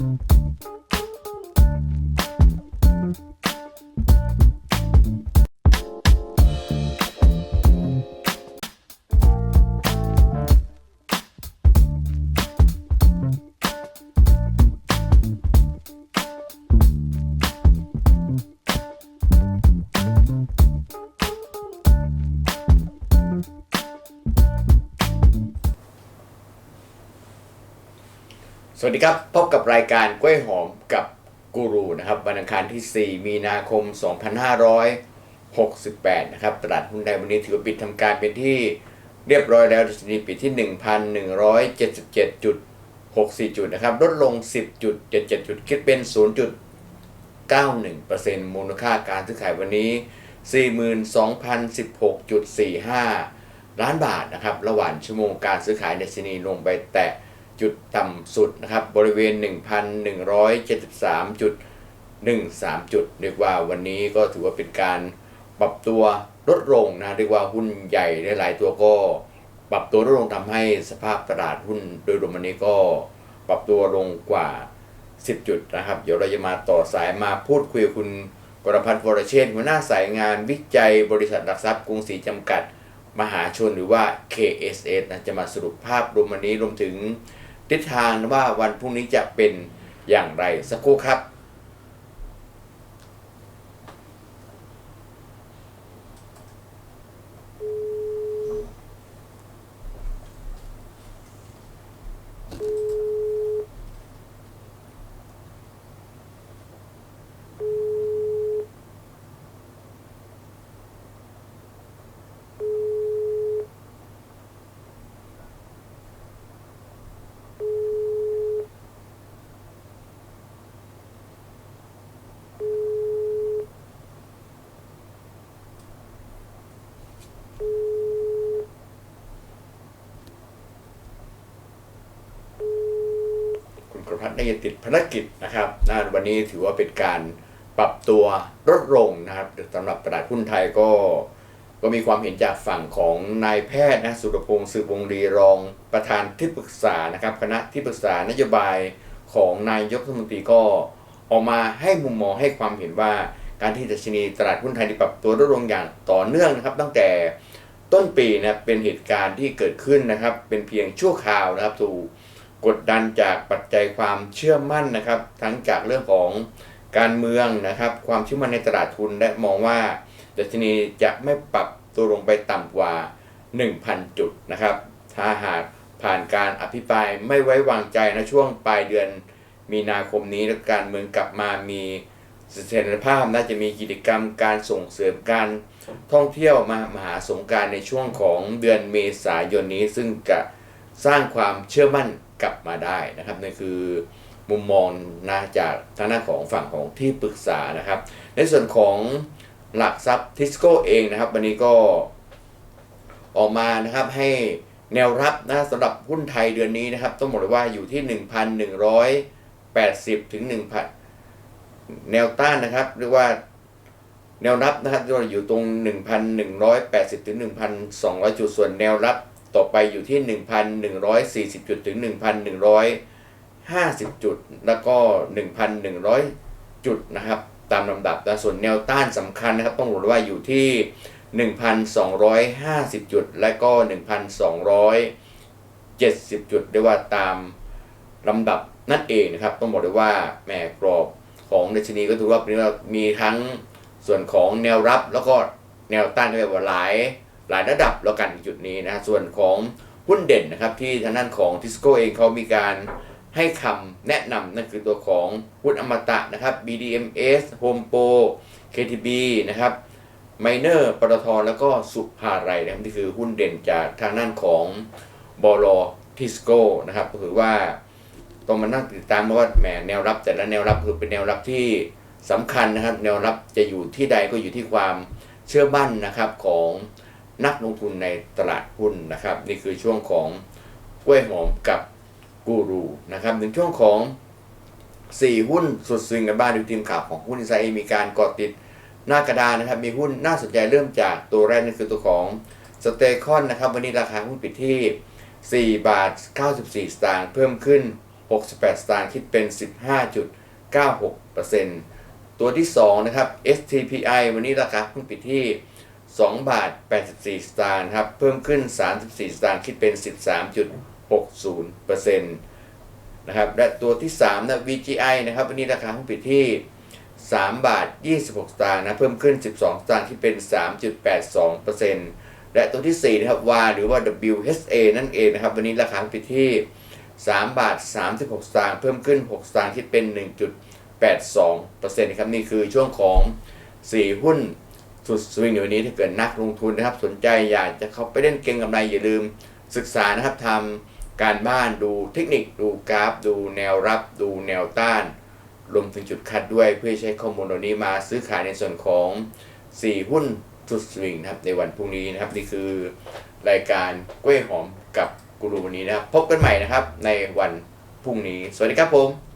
Mm-hmm. สวัสดีครับ พบกับรายการกล้วยหอมกับกูรูนะครับวันอังคารที่ 4 มีนาคม 2568 นะครับ ตลาดหุ้นไทยวันนี้ถือว่าปิดทำการเป็นที่เรียบร้อยแล้วดัชนีปิดที่ 1,177.64 จุดนะครับ ลดลง 10.77 จุด คิดเป็น 0.91%มูลค่าการซื้อขายวันนี้ 42,016.45 ล้านบาทนะครับ ระหว่างชั่วโมงการซื้อขายดัชนีลงไปแตะ จุดต่ำสุดนะครับบริเวณ 1,173.13 จุด เรียกว่าวันนี้ก็ถือว่าเป็นการปรับตัวลดลงนะเรียกว่าหุ้นใหญ่หลายตัวก็ปรับตัวลดลงทำให้สภาพตลาดหุ้นโดยรวมวันนี้ก็ปรับตัวลงกว่า 10 จุดนะครับ เดี๋ยวเราจะมาต่อสายมาพูดคุยกับคุณกรพัฒน์วรเชษฐ์หัวหน้าสายงานวิจัยบริษัทหลักทรัพย์กรุงศรีจำกัด มหาชนหรือว่า KSS นะจะมาสรุปภาพรวมวันนี้รวมถึง ทิศทางว่าวันพรุ่งนี้จะเป็นอย่างไรสักครู่ครับ ให้ติดภารกิจนะครับนะวันนี้ถือว่าเป็นการปรับตัวลดลงนะครับสำหรับตลาดหุ้นไทยก็ก็มีความเห็นจากฝั่งของนายแพทย์นะสุรพงศ์สืบวงศ์ดีรองประธานที่ปรึกษานะครับคณะที่ปรึกษานโยบายของนายกรัฐมนตรีก็ออกมาให้มุมมองให้ความเห็นว่าการที่ดัชนีตลาดหุ้นไทยปรับตัวลดลงอย่างต่อเนื่องนะครับ ตั้งแต่ต้นปีนะเป็นเหตุการณ์ที่เกิดขึ้นนะครับ เป็นเพียงชั่วคราวนะครับถูก กดดันจากปัจจัยความเชื่อมั่นนะครับ ทั้งจากเรื่องของการเมืองนะครับ ความเชื่อมั่นในตลาดทุนและมองว่าดัชนีจะไม่ปรับตัวลงไปต่ำกว่า 1,000 จุดนะครับ ถ้าหากผ่านการอภิปรายไม่ไว้วางใจในช่วงปลายเดือนมีนาคมนี้และการเมืองกลับมามีเสถียรภาพน่าจะมีกิจกรรมการส่งเสริมการท่องเที่ยวมามหาสงการในช่วงของเดือนเมษายนนี้ซึ่งจะ สร้างความเชื่อมั่นกลับมาได้นะครับนั่คือมุมมองนะจากทางด้านของฝั่งของที่ปรึกษานะครับ ในส่วนของหลักทรัพย์ทิสโก้เองนะครับ วันนี้ก็ออกมานะครับให้แนวรับนะสำหรับหุ้นไทยเดือนนี้นะครับ ต้องบอกเลยว่าอยู่ที่ 1,180 ถึง 1,000 แนวต้านนะครับเรียกว่าแนวรับนะครับที่เราอยู่ตรง 1,180 ถึง 1,200 จุดส่วนแนวรับ ต่อไปอยู่ที่ 1,140 จุดถึง 1,150 จุด แล้วก็ 1,100 จุดนะครับ ตามลำดับนะส่วนแนวต้านสำคัญนะครับ ต้องบอกเลยว่าอยู่ที่ 1,250 จุด และก็ 1,270 จุดเรียกว่าตามลำดับนั่นเองนะครับ ต้องบอกเลยว่าแหมกรอบของดัชนีก็ถือว่าเป็นว่ามีทั้งส่วนของแนวรับแล้วก็แนวต้านก็แบบว่าหลาย หลายระดับแล้วกันจุดนี้นะส่วนของหุ้นเด่นนะครับที่ทางด้านของทิสโก้เองเขามีการให้คำแนะนำนั่นคือตัวของหุ้นอมตะนะครับ BDMs Home Pro KTB นะครับไมเนอร์ปตทแล้วก็สุภาไรนะครับนี่คือหุ้นเด่นจากทางด้านของบลทิสโก้นะครับก็คือว่าต้องมานั่งติดตามว่าแหมแนวรับ แต่ละแนวรับคือเป็นแนวรับที่สำคัญนะครับ แนวรับจะอยู่ที่ใดก็อยู่ที่ความเชื่อมั่นนะครับของ นักลงทุนในตลาดหุ้นนะครับ นี่คือช่วงของกล้วยหอมกับกูรูนะครับในช่วงของ 4 หุ้นสุดสวิงกันบ้างดูทีมข่าวของหุ้นอินไซด์มีการกอดติดหน้ากระดานนะครับ มีหุ้นน่าสนใจเริ่มจากตัวแรกนั่นคือตัวของสเตคอนนะครับ วันนี้ราคาหุ้นปิดที่ 4 บาท 94 สตางค์เพิ่มขึ้น 68 สตางค์คิดเป็น 15.96%ตัวที่ 2 นะครับ STPI วันนี้ราคาเพิ่งปิดที่ 2 บาท 84 สตางค์นะครับ เพิ่มขึ้น 34 สตางค์คิดเป็น 13.60%นะครับ และตัวที่3นะ VGI นะครับ วันนี้ราคาเพิ่งปิดที่ 3 บาท 26 สตางค์นะ เพิ่มขึ้น 12 สตางค์ที่เป็น 3.82%และตัวที่ 4 นะครับ WA หรือว่า WHA นั่นเองนะครับ วันนี้ราคาเพิ่งปิดที่ 3 บาท 36 สตางค์เพิ่มขึ้น 6 สตางค์ที่เป็น 1.82%นะครับ นี่คือช่วงของ 4 หุ้น สุดสวิงในวันนี้ถ้าเกิดนักลงทุนนะครับ สนใจอยากจะเข้าไปเล่นเก็งกำไรอย่าลืมศึกษานะครับทำการบ้านดูเทคนิคดูกราฟ ดูแนวรับ ดูแนวต้านรวมถึงจุดคัดด้วยเพื่อใช้ข้อมูลเหล่านี้มาซื้อขายในส่วนของ 4 หุ้นสุดสวิงนะครับในวันพรุ่งนี้นะครับนี่คือรายการกล้วยหอมกับกูรูวันนี้นะครับ พบกันใหม่นะครับในวันพรุ่งนี้ สวัสดีครับผม